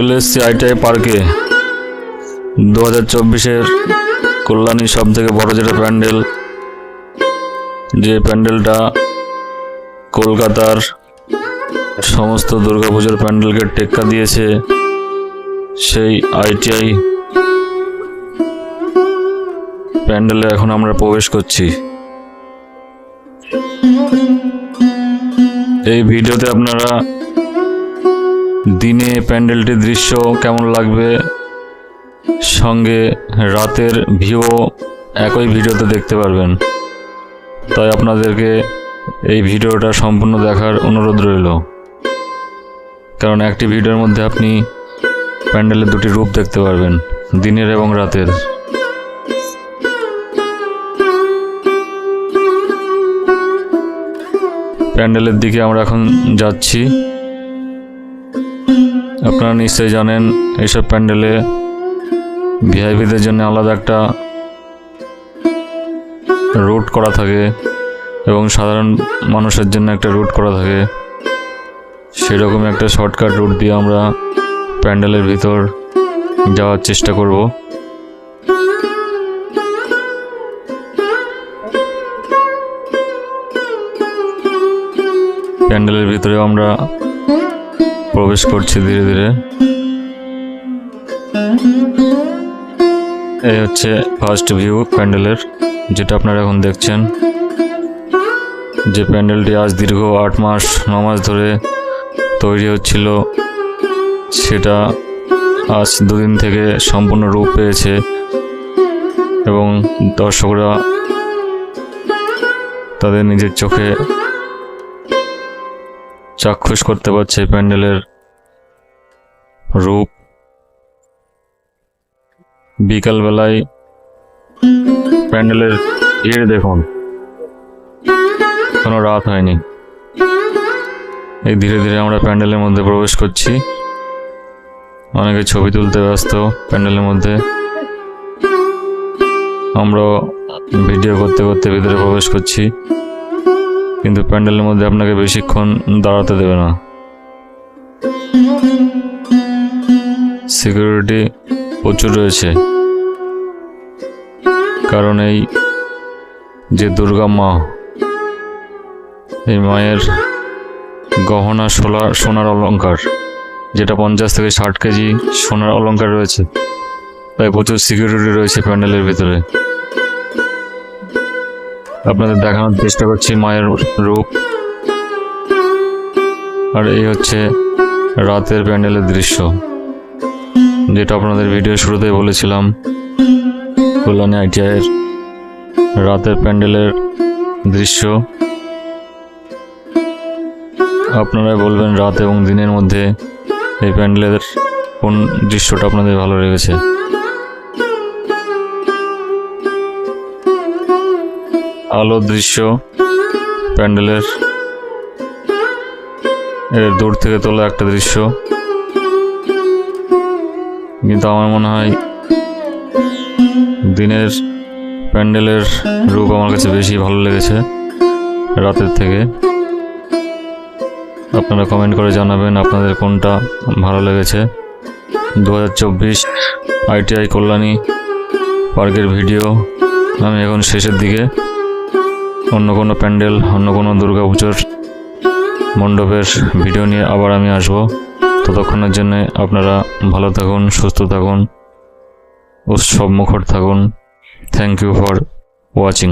চলে এসেছি আইটিআই পার্কে। দু হাজার চব্বিশের কল্যাণী সব থেকে বড় যেটা প্যান্ডেল, যে প্যান্ডেলটা কলকাতার সমস্ত দুর্গাপুজোর প্যান্ডেলকে টেক্কা দিয়েছে সেই আইটিআই প্যান্ডেলে এখন আমরা প্রবেশ করছি। এই ভিডিওতে আপনারা দিনে প্যান্ডেলটির দৃশ্য কেমন লাগবে? সঙ্গে রাতের ভিউ একই ভিডিওতে দেখতে পারবেন। তাই আপনাদেরকে এই ভিডিওটা সম্পূর্ণ দেখার অনুরোধ রইল। কারণ একটি ভিডিওর মধ্যে আপনি প্যান্ডেলের দুটি রূপ দেখতে পারবেন, দিনের এবং রাতের। প্যান্ডেলের দিকে আমরা এখন যাচ্ছি। আপনারা নিশ্চয়ই জানেন, এইসব প্যান্ডেলে ভিআইপিদের জন্য আলাদা একটা রুট করা থাকে এবং সাধারণ মানুষের জন্য একটা রুট করা থাকে। সেরকম একটা শর্টকাট রুট দিয়ে আমরা প্যান্ডেলের ভিতর যাওয়ার চেষ্টা করব। প্যান্ডেলের ভিতরে আমরা প্রবেশ করছি ধীরে ধীরে। এই হচ্ছে ফার্স্ট ভিউ প্যান্ডেলের, যেটা আপনারা এখন দেখছেন। যে প্যান্ডেলটি আজ দীর্ঘ আট মাস, ন মাস ধরে তৈরি হচ্ছিল, সেটা আজ দুদিন থেকে সম্পূর্ণ রূপ পেয়েছে। এবং দর্শকরা তাদের নিজের চোখে চাক্ষুষ করতে পারছে প্যান্ডেলের রূপ। বিকালবেলায় প্যান্ডেলের ভিড় দেখুন। কোনো রাত হয়নি। এই ধীরে ধীরে আমরা প্যান্ডেলের মধ্যে প্রবেশ করছি। অনেকে ছবি তুলতে ব্যস্ত প্যান্ডেলের মধ্যে। আমরাও ভিডিও করতে করতে ভিতরে প্রবেশ করছি। কিন্তু প্যান্ডেলের মধ্যে আপনাকে বেশিক্ষণ দাঁড়াতে দেবে না। সিকিউরিটি প্রচুর রয়েছে। কারণ এই যে দুর্গা মা, এই মায়ের গহনা সোলা, সোনার অলঙ্কার যেটা পঞ্চাশ থেকে ষাট কেজি সোনার অলংকার রয়েছে, তাই প্রচুর সিকিউরিটি রয়েছে প্যান্ডেলের ভিতরে। আপনাদের দেখানোর চেষ্টা করছি মায়ের রূপ। আর এই হচ্ছে রাতের প্যান্ডেলের দৃশ্য। যেটা আপনাদের ভিডিও শুরুতেই বলেছিলাম। কল্যাণী আইটিআইয়ের রাতের প্যান্ডেলের দৃশ্য। আপনারাই বলবেন রাত এবং দিনের মধ্যে এই প্যান্ডেলের কোন দৃশ্যটা আপনাদের ভালো লেগেছে। আলোর দৃশ্য, প্যান্ডেলের, এর দূর থেকে তোলা একটা দৃশ্য। কিন্তু আমার মনে হয় দিনের প্যান্ডেলের রূপ আমার কাছে বেশি ভালো লেগেছে রাতের থেকে। আপনারা কমেন্ট করে জানাবেন আপনাদের কোনটা ভালো লেগেছে। দু হাজার চব্বিশ আইটিআই কল্যাণী পার্কের ভিডিও আমি এখন শেষের দিকে অন্য কোনো প্যান্ডেল, অন্য কোনো দুর্গাপুজোর মণ্ডপের ভিডিও নিয়ে আবার আমি আসব। ততক্ষণের জন্য আপনারা ভালো থাকুন, সুস্থ থাকুন উৎসব মুখর থাকুন। Thank you for watching